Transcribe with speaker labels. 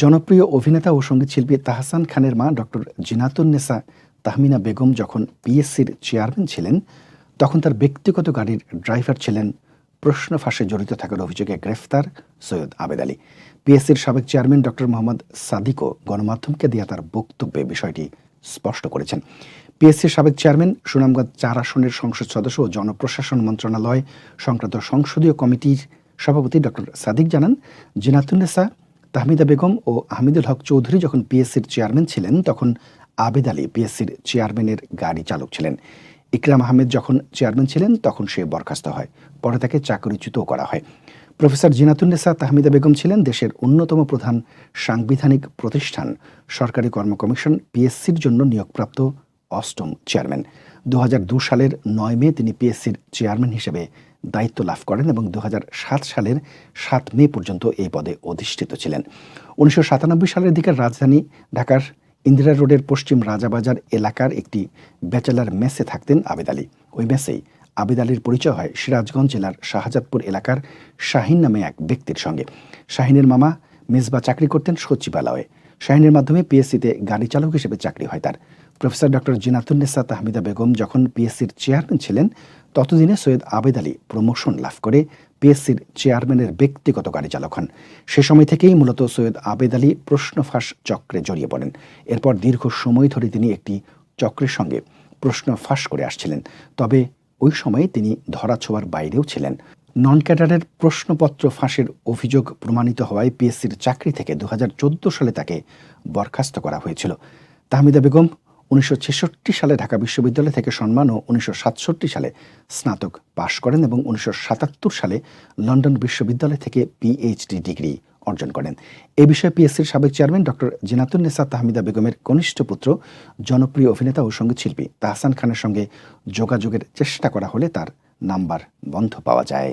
Speaker 1: জনপ্রিয় অভিনেতা ও সঙ্গীতশিল্পী তাহসান খানের মা ডক্টর জিনাতুন্নেসা তাহমিনা বেগম যখন পিএসসির চেয়ারম্যান ছিলেন, তখন তার ব্যক্তিগত গাড়ির ড্রাইভার ছিলেন। প্রশ্ন ফাঁসে জড়িত থাকার অভিযোগে গ্রেফতার সৈয়দ আবেদ আলী। পিএসসির সাবেক চেয়ারম্যান ডক্টর মোহাম্মদ সাদিকও গণমাধ্যমকে দেওয়া তার বক্তব্যে বিষয়টি স্পষ্ট করেছেন। পিএসসির সাবেক চেয়ারম্যান, সুনামগঞ্জ চার আসনের সংসদ সদস্য ও জনপ্রশাসন মন্ত্রণালয় সংক্রান্ত সংসদীয় কমিটির সভাপতি ডক্টর সাদিক জানান জিনাতুন্নেসা তাহমিদা বেগম ও আহমেদুল হক চৌধুরী যখন পিএসসির চেয়ারম্যান ছিলেন, তখন আবেদ আলী পিএসসির চেয়ারম্যানের গাড়ি চালক ছিলেন। ইকরাম আহমেদ যখন চেয়ারম্যান ছিলেন, তখন সে বরখাস্ত হয়। পরে তাকে চাকরিচ্যুতও করা হয়। প্রফেসর জিনাতুন্নেসা তাহমিদা বেগম ছিলেন দেশের অন্যতম প্রধান সাংবিধানিক প্রতিষ্ঠান। সরকারি কর্ম কমিশন পিএসসির জন্য নিয়োগপ্রাপ্ত অষ্টম চেয়ারম্যান। দু সালের নয় মে তিনি পিএসসির চেয়ারম্যান হিসেবে দায়িত্ব লাভ করেন এবং দু হাজার সাত সালের সাত মে পর্যন্ত এই পদে অধিষ্ঠিত ছিলেন। উনিশশো সাতানব্বই সালের দিকে রাজধানী ঢাকার ইন্দিরা রোডের পশ্চিম রাজাবাজার এলাকার একটি ব্যাচেলার মেসে থাকতেন আবেদ আলী। ওই মেসেই আবেদ আলীর পরিচয় হয় সিরাজগঞ্জ জেলার শাহজাদপুর এলাকার শাহিন নামে এক ব্যক্তির সঙ্গে। শাহিনের মামা মেজবা চাকরি করতেন সচিবালয়ে। শাহিনের মাধ্যমে পিএসসিতে গাড়ি চালক হিসেবে চাকরি হয় তার। প্রফেসর ডক্টর জিনাতুন্নেসা তাহমিদা বেগম যখন পিএসসির চেয়ারম্যান ছিলেন, ততদিনে সৈয়দ আবেদ আলী প্রমোশন লাভ করে পিএসসির চেয়ারম্যানের ব্যক্তিগত গাড়ি চালক হন। সে সময় থেকেই মূলত সৈয়দ আবেদ আলী প্রশ্ন ফাঁস চক্রে জড়িয়ে পড়েন। এরপর দীর্ঘ সময় ধরে তিনি একটি চক্রের সঙ্গে প্রশ্ন ফাঁস করে আসছিলেন। তবে ওই সময়ে তিনি ধরাছোঁয়ার বাইরেও ছিলেন। নন ক্যাডারের প্রশ্নপত্র ফাঁসের অভিযোগ প্রমাণিত হওয়ায় পিএসসির চাকরি থেকে দু হাজার চোদ্দ সালে তাকে বরখাস্ত করা হয়েছিল। তাহমিদা বেগম উনিশশো ছেষট্টি সালে ঢাকা বিশ্ববিদ্যালয় থেকে সম্মান ও উনিশশো সাতষট্টি সালে স্নাতক পাশ করেন এবং উনিশশো সাতাত্তর সালে লন্ডন বিশ্ববিদ্যালয় থেকে পিএইচডি ডিগ্রি অর্জন করেন। এ বিষয়ে পিএসসির সাবেক চেয়ারম্যান ডক্টর জিনাতুন্নেসা তাহমিদা বেগমের কনিষ্ঠ পুত্র, জনপ্রিয় অভিনেতা ও সঙ্গীতশিল্পী তাহসান খানের সঙ্গে যোগাযোগের চেষ্টা করা হলে তার নাম্বার বন্ধ পাওয়া যায়।